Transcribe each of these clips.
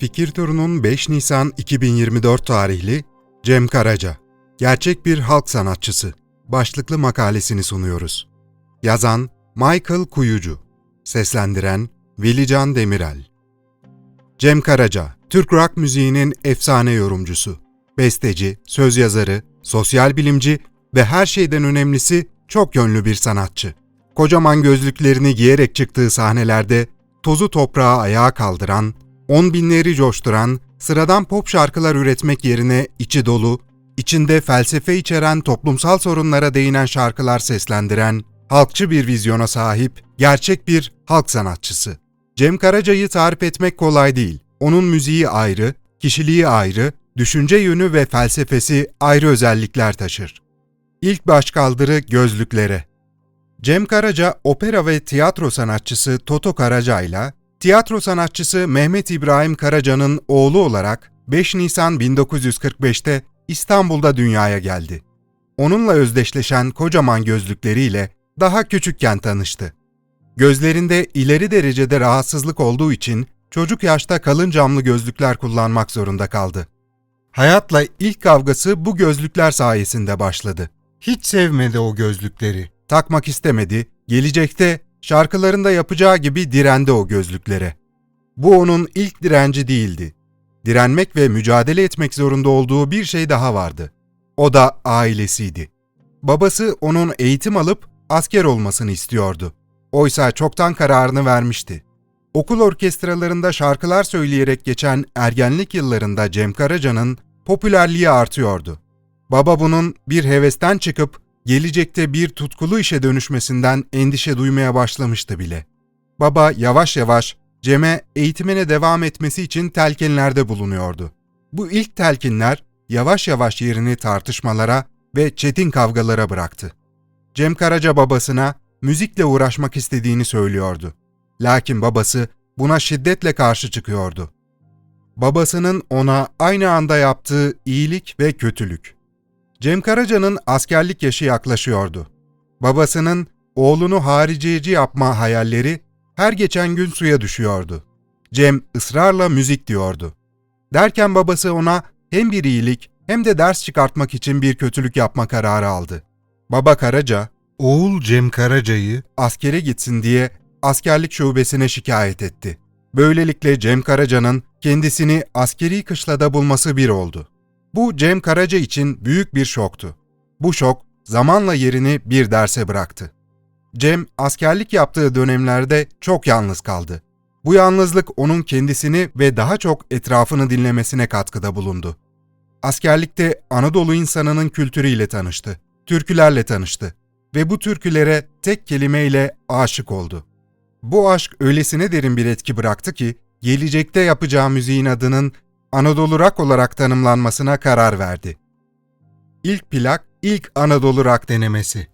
Fikir Turu'nun 5 Nisan 2024 tarihli Cem Karaca, gerçek bir halk sanatçısı başlıklı makalesini sunuyoruz. Yazan Michael Kuyucu, seslendiren Velican Demirel. Cem Karaca, Türk rock müziğinin efsane yorumcusu, besteci, söz yazarı, sosyal bilimci ve her şeyden önemlisi çok yönlü bir sanatçı. Kocaman gözlüklerini giyerek çıktığı sahnelerde tozu toprağa ayağa kaldıran, on binleri coşturan, sıradan pop şarkılar üretmek yerine içi dolu, içinde felsefe içeren toplumsal sorunlara değinen şarkılar seslendiren, halkçı bir vizyona sahip, gerçek bir halk sanatçısı. Cem Karaca'yı tarif etmek kolay değil. Onun müziği ayrı, kişiliği ayrı, düşünce yönü ve felsefesi ayrı özellikler taşır. İlk başkaldırı gözlüklere. Cem Karaca, opera ve tiyatro sanatçısı Toto Karaca ile tiyatro sanatçısı Mehmet İbrahim Karaca'nın oğlu olarak 5 Nisan 1945'te İstanbul'da dünyaya geldi. Onunla özdeşleşen kocaman gözlükleriyle daha küçükken tanıştı. Gözlerinde ileri derecede rahatsızlık olduğu için çocuk yaşta kalın camlı gözlükler kullanmak zorunda kaldı. Hayatla ilk kavgası bu gözlükler sayesinde başladı. Hiç sevmedi o gözlükleri. Takmak istemedi. Gelecekte şarkılarında yapacağı gibi direndi o gözlüklere. Bu onun ilk direnci değildi. Direnmek ve mücadele etmek zorunda olduğu bir şey daha vardı. O da ailesiydi. Babası onun eğitim alıp asker olmasını istiyordu. Oysa çoktan kararını vermişti. Okul orkestralarında şarkılar söyleyerek geçen ergenlik yıllarında Cem Karaca'nın popülerliği artıyordu. Baba bunun bir hevesten çıkıp gelecekte bir tutkulu işe dönüşmesinden endişe duymaya başlamıştı bile. Baba yavaş yavaş Cem'e eğitimine devam etmesi için telkinlerde bulunuyordu. Bu ilk telkinler yavaş yavaş yerini tartışmalara ve çetin kavgalara bıraktı. Cem Karaca babasına müzikle uğraşmak istediğini söylüyordu. Lakin babası buna şiddetle karşı çıkıyordu. Babasının ona aynı anda yaptığı iyilik ve kötülük. Cem Karaca'nın askerlik yaşı yaklaşıyordu. Babasının oğlunu hariciyeci yapma hayalleri her geçen gün suya düşüyordu. Cem ısrarla müzik diyordu. Derken babası ona hem bir iyilik hem de ders çıkartmak için bir kötülük yapma kararı aldı. Baba Karaca, oğul Cem Karaca'yı askere gitsin diye askerlik şubesine şikayet etti. Böylelikle Cem Karaca'nın kendisini askeri kışlada bulması bir oldu. Bu Cem Karaca için büyük bir şoktu. Bu şok zamanla yerini bir derse bıraktı. Cem askerlik yaptığı dönemlerde çok yalnız kaldı. Bu yalnızlık onun kendisini ve daha çok etrafını dinlemesine katkıda bulundu. Askerlikte Anadolu insanının kültürüyle tanıştı, türkülerle tanıştı ve bu türkülere tek kelimeyle aşık oldu. Bu aşk öylesine derin bir etki bıraktı ki gelecekte yapacağı müziğin adının Anadolu Rock olarak tanımlanmasına karar verdi. İlk plak, ilk Anadolu Rock denemesi.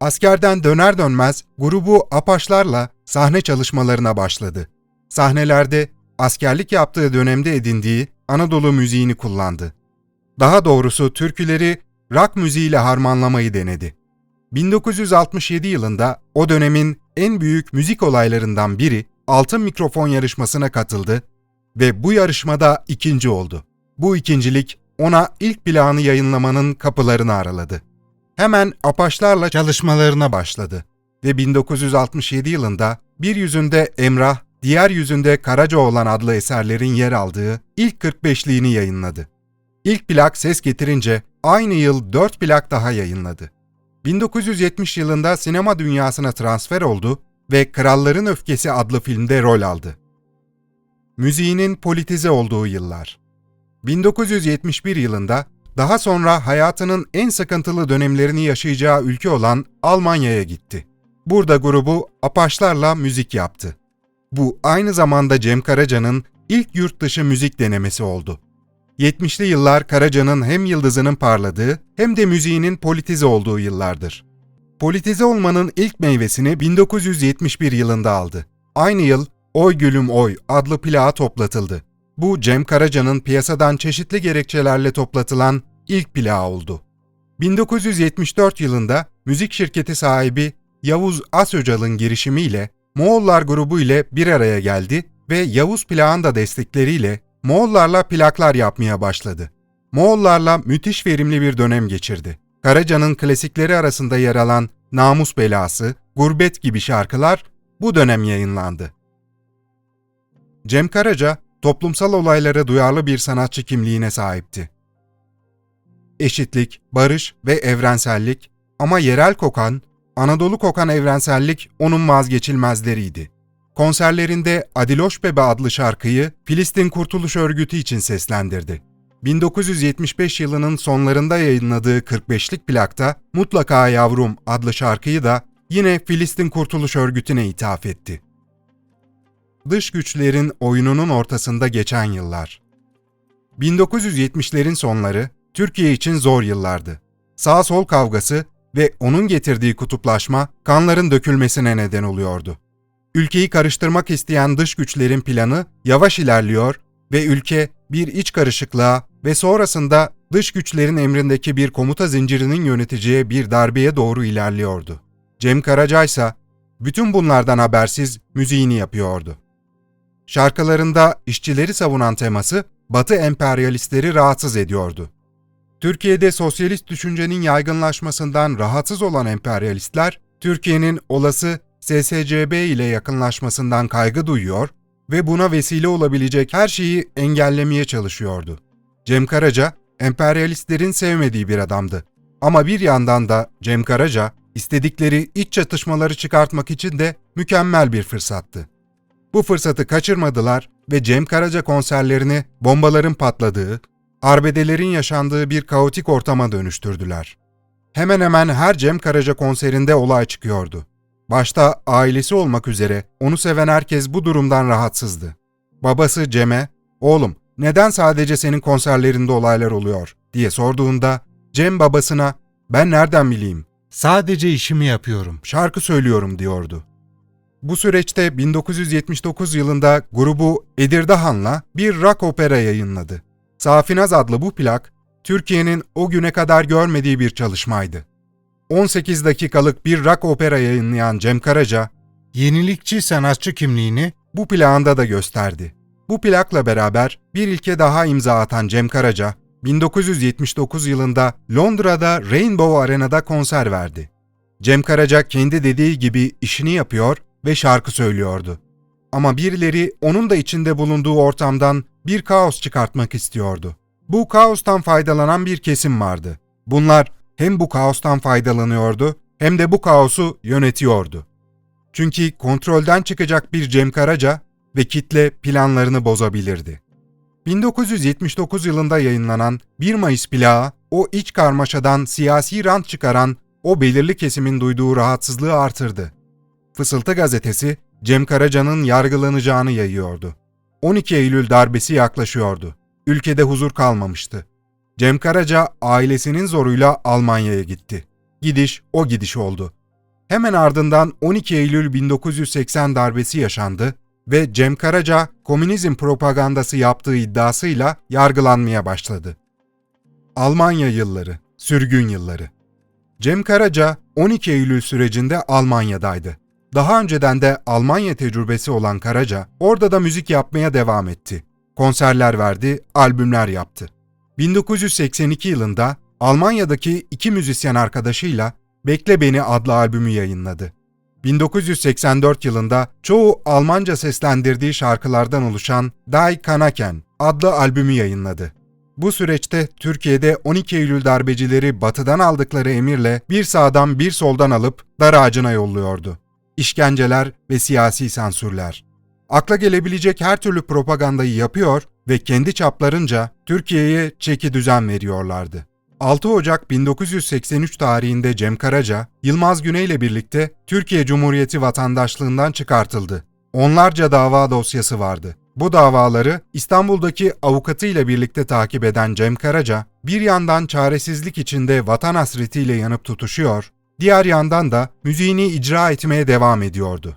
Askerden döner dönmez grubu Apaşlarla sahne çalışmalarına başladı. Sahnelerde askerlik yaptığı dönemde edindiği Anadolu müziğini kullandı. Daha doğrusu türküleri rock müziğiyle harmanlamayı denedi. 1967 yılında o dönemin en büyük müzik olaylarından biri Altın Mikrofon yarışmasına katıldı ve bu yarışmada ikinci oldu. Bu ikincilik ona ilk planı yayınlamanın kapılarını araladı. Hemen Apaçlarla çalışmalarına başladı ve 1967 yılında bir yüzünde Emrah, diğer yüzünde Karacaoğlan adlı eserlerin yer aldığı ilk 45'liğini yayınladı. İlk plak ses getirince aynı yıl 4 plak daha yayınladı. 1970 yılında sinema dünyasına transfer oldu ve Kralların Öfkesi adlı filmde rol aldı. Müziğinin politize olduğu yıllar 1971 yılında daha sonra hayatının en sıkıntılı dönemlerini yaşayacağı ülke olan Almanya'ya gitti. Burada grubu Apaçlarla müzik yaptı. Bu aynı zamanda Cem Karaca'nın ilk yurt dışı müzik denemesi oldu. 70'li yıllar Karaca'nın hem yıldızının parladığı hem de müziğinin politize olduğu yıllardır. Politize olmanın ilk meyvesini 1971 yılında aldı. Aynı yıl Oy Gülüm Oy adlı plağa toplatıldı. Bu Cem Karaca'nın piyasadan çeşitli gerekçelerle toplatılan ilk plağı oldu. 1974 yılında müzik şirketi sahibi Yavuz Asöcal'ın girişimiyle Moğollar grubu ile bir araya geldi ve Yavuz Plağ'ın da destekleriyle Moğollarla plaklar yapmaya başladı. Moğollarla müthiş verimli bir dönem geçirdi. Karaca'nın klasikleri arasında yer alan Namus Belası, Gurbet gibi şarkılar bu dönem yayınlandı. Cem Karaca, toplumsal olaylara duyarlı bir sanatçı kimliğine sahipti. Eşitlik, barış ve evrensellik ama yerel kokan, Anadolu kokan evrensellik onun vazgeçilmezleriydi. Konserlerinde Adiloş Bebe adlı şarkıyı Filistin Kurtuluş Örgütü için seslendirdi. 1975 yılının sonlarında yayınladığı 45'lik plakta Mutlaka Yavrum adlı şarkıyı da yine Filistin Kurtuluş Örgütü'ne ithaf etti. Dış güçlerin oyununun ortasında geçen yıllar. 1970'lerin sonları Türkiye için zor yıllardı. Sağ-sol kavgası ve onun getirdiği kutuplaşma kanların dökülmesine neden oluyordu. Ülkeyi karıştırmak isteyen dış güçlerin planı yavaş ilerliyor ve ülke bir iç karışıklığa ve sonrasında dış güçlerin emrindeki bir komuta zincirinin yöneteceği bir darbeye doğru ilerliyordu. Cem Karaca ise bütün bunlardan habersiz müziğini yapıyordu. Şarkılarında işçileri savunan teması Batı emperyalistleri rahatsız ediyordu. Türkiye'de sosyalist düşüncenin yaygınlaşmasından rahatsız olan emperyalistler, Türkiye'nin olası SSCB ile yakınlaşmasından kaygı duyuyor ve buna vesile olabilecek her şeyi engellemeye çalışıyordu. Cem Karaca, emperyalistlerin sevmediği bir adamdı. Ama bir yandan da Cem Karaca, istedikleri iç çatışmaları çıkartmak için de mükemmel bir fırsattı. Bu fırsatı kaçırmadılar ve Cem Karaca konserlerini bombaların patladığı, arbedelerin yaşandığı bir kaotik ortama dönüştürdüler. Hemen hemen her Cem Karaca konserinde olay çıkıyordu. Başta ailesi olmak üzere onu seven herkes bu durumdan rahatsızdı. Babası Cem'e, "Oğlum, neden sadece senin konserlerinde olaylar oluyor?" diye sorduğunda Cem babasına, "Ben nereden bileyim? Sadece işimi yapıyorum, şarkı söylüyorum." diyordu. Bu süreçte 1979 yılında grubu Edirdahan'la bir rock opera yayınladı. Safinaz adlı bu plak, Türkiye'nin o güne kadar görmediği bir çalışmaydı. 18 dakikalık bir rock opera yayınlayan Cem Karaca, yenilikçi sanatçı kimliğini bu plağında da gösterdi. Bu plakla beraber bir ilke daha imza atan Cem Karaca, 1979 yılında Londra'da Rainbow Arena'da konser verdi. Cem Karaca kendi dediği gibi işini yapıyor ve şarkı söylüyordu. Ama birileri onun da içinde bulunduğu ortamdan bir kaos çıkartmak istiyordu. Bu kaostan faydalanan bir kesim vardı. Bunlar hem bu kaostan faydalanıyordu hem de bu kaosu yönetiyordu. Çünkü kontrolden çıkacak bir Cem Karaca ve kitle planlarını bozabilirdi. 1979 yılında yayınlanan 1 Mayıs plağı o iç karmaşadan siyasi rant çıkaran o belirli kesimin duyduğu rahatsızlığı artırdı. Fısıltı gazetesi Cem Karaca'nın yargılanacağını yayıyordu. 12 Eylül darbesi yaklaşıyordu. Ülkede huzur kalmamıştı. Cem Karaca ailesinin zoruyla Almanya'ya gitti. Gidiş o gidiş oldu. Hemen ardından 12 Eylül 1980 darbesi yaşandı ve Cem Karaca komünizm propagandası yaptığı iddiasıyla yargılanmaya başladı. Almanya yılları, sürgün yılları. Cem Karaca 12 Eylül sürecinde Almanya'daydı. Daha önceden de Almanya tecrübesi olan Karaca orada da müzik yapmaya devam etti. Konserler verdi, albümler yaptı. 1982 yılında Almanya'daki iki müzisyen arkadaşıyla Bekle Beni adlı albümü yayınladı. 1984 yılında çoğu Almanca seslendirdiği şarkılardan oluşan Die Kanaken adlı albümü yayınladı. Bu süreçte Türkiye'de 12 Eylül darbecileri batıdan aldıkları emirle bir sağdan bir soldan alıp dar ağacına yolluyordu. İşkenceler ve siyasi sansürler. Akla gelebilecek her türlü propagandayı yapıyor ve kendi çaplarınca Türkiye'ye çeki düzen veriyorlardı. 6 Ocak 1983 tarihinde Cem Karaca, Yılmaz Güney ile birlikte Türkiye Cumhuriyeti vatandaşlığından çıkartıldı. Onlarca dava dosyası vardı. Bu davaları İstanbul'daki avukatıyla birlikte takip eden Cem Karaca, bir yandan çaresizlik içinde vatan hasretiyle yanıp tutuşuyor, diğer yandan da müziğini icra etmeye devam ediyordu.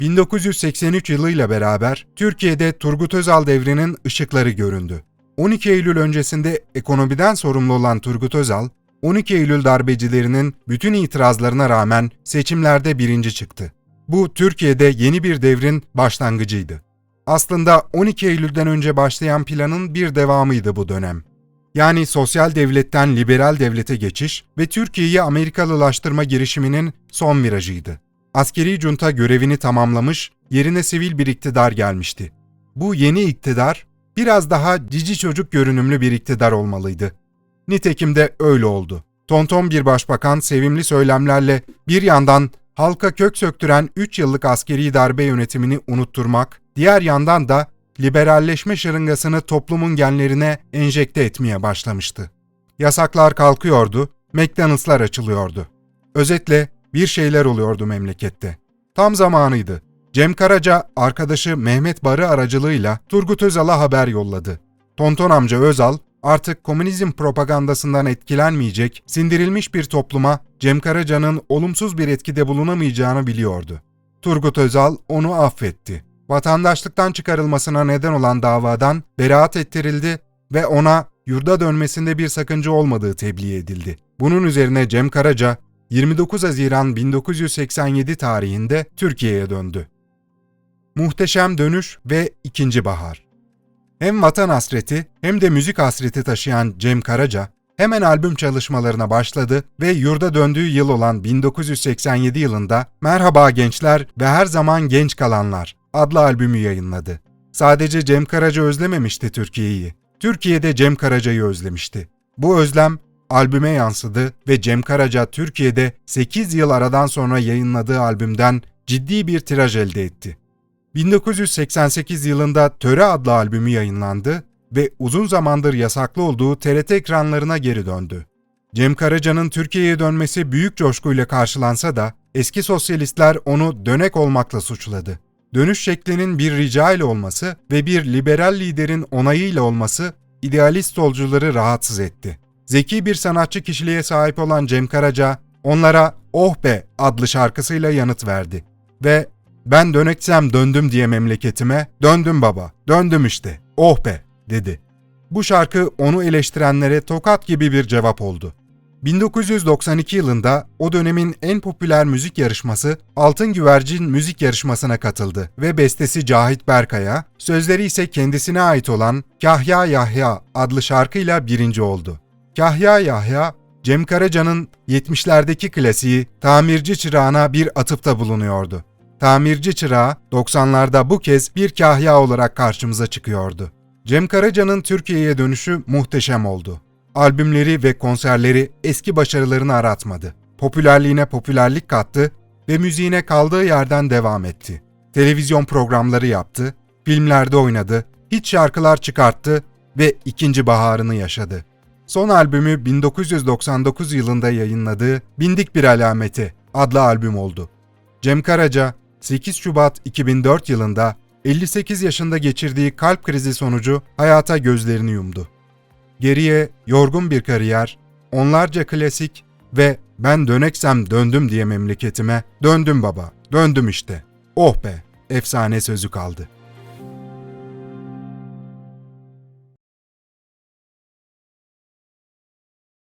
1983 yılıyla beraber Türkiye'de Turgut Özal devrinin ışıkları göründü. 12 Eylül öncesinde ekonomiden sorumlu olan Turgut Özal, 12 Eylül darbecilerinin bütün itirazlarına rağmen seçimlerde birinci çıktı. Bu Türkiye'de yeni bir devrin başlangıcıydı. Aslında 12 Eylül'den önce başlayan planın bir devamıydı bu dönem. Yani sosyal devletten liberal devlete geçiş ve Türkiye'yi Amerikalılaştırma girişiminin son virajıydı. Askeri junta görevini tamamlamış, yerine sivil bir iktidar gelmişti. Bu yeni iktidar biraz daha cici çocuk görünümlü bir iktidar olmalıydı. Nitekim de öyle oldu. Tonton bir başbakan sevimli söylemlerle bir yandan halka kök söktüren 3 yıllık askeri darbe yönetimini unutturmak, diğer yandan da liberalleşme şırıngasını toplumun genlerine enjekte etmeye başlamıştı. Yasaklar kalkıyordu, McDonald'slar açılıyordu. Özetle bir şeyler oluyordu memlekette. Tam zamanıydı. Cem Karaca arkadaşı Mehmet Barı aracılığıyla Turgut Özal'a haber yolladı. Tonton amca Özal artık komünizm propagandasından etkilenmeyecek, sindirilmiş bir topluma Cem Karaca'nın olumsuz bir etkide bulunamayacağını biliyordu. Turgut Özal onu affetti. Vatandaşlıktan çıkarılmasına neden olan davadan beraat ettirildi ve ona yurda dönmesinde bir sakınca olmadığı tebliğ edildi. Bunun üzerine Cem Karaca 29 Haziran 1987 tarihinde Türkiye'ye döndü. Muhteşem Dönüş ve İkinci Bahar Hem vatan hasreti hem de müzik hasreti taşıyan Cem Karaca, hemen albüm çalışmalarına başladı ve yurda döndüğü yıl olan 1987 yılında Merhaba Gençler ve Her Zaman Genç Kalanlar adlı albümü yayınladı. Sadece Cem Karaca özlememişti Türkiye'yi. Türkiye de Cem Karaca'yı özlemişti. Bu özlem albüme yansıdı ve Cem Karaca Türkiye'de 8 yıl aradan sonra yayınladığı albümden ciddi bir tiraj elde etti. 1988 yılında Töre adlı albümü yayınlandı ve uzun zamandır yasaklı olduğu TRT ekranlarına geri döndü. Cem Karaca'nın Türkiye'ye dönmesi büyük coşkuyla karşılansa da eski sosyalistler onu dönek olmakla suçladı. Dönüş şeklinin bir rica ile olması ve bir liberal liderin onayıyla olması idealist solcuları rahatsız etti. Zeki bir sanatçı kişiliğe sahip olan Cem Karaca onlara Oh be adlı şarkısıyla yanıt verdi ve ben döneksem döndüm diye memleketime, döndüm baba, döndüm işte, oh be dedi. Bu şarkı onu eleştirenlere tokat gibi bir cevap oldu. 1992 yılında o dönemin en popüler müzik yarışması Altın Güvercin Müzik Yarışması'na katıldı ve bestesi Cahit Berkay'a, sözleri ise kendisine ait olan Kahya Yahya adlı şarkıyla birinci oldu. Kahya Yahya, Cem Karaca'nın 70'lerdeki klasiği Tamirci Çırağı'na bir atıfta bulunuyordu. Tamirci Çırağı 90'larda bu kez bir kahya olarak karşımıza çıkıyordu. Cem Karaca'nın Türkiye'ye dönüşü muhteşem oldu. Albümleri ve konserleri eski başarılarını aratmadı. Popülerliğine popülerlik kattı ve müziğine kaldığı yerden devam etti. Televizyon programları yaptı, filmlerde oynadı, hit şarkılar çıkarttı ve ikinci baharını yaşadı. Son albümü 1999 yılında yayınladığı Bindik Bir Alameti adlı albüm oldu. Cem Karaca 8 Şubat 2004 yılında 58 yaşında geçirdiği kalp krizi sonucu hayata gözlerini yumdu. Geriye yorgun bir kariyer, onlarca klasik ve ben döneksem döndüm diye memleketime, döndüm baba, döndüm işte. Oh be, efsane sözü kaldı.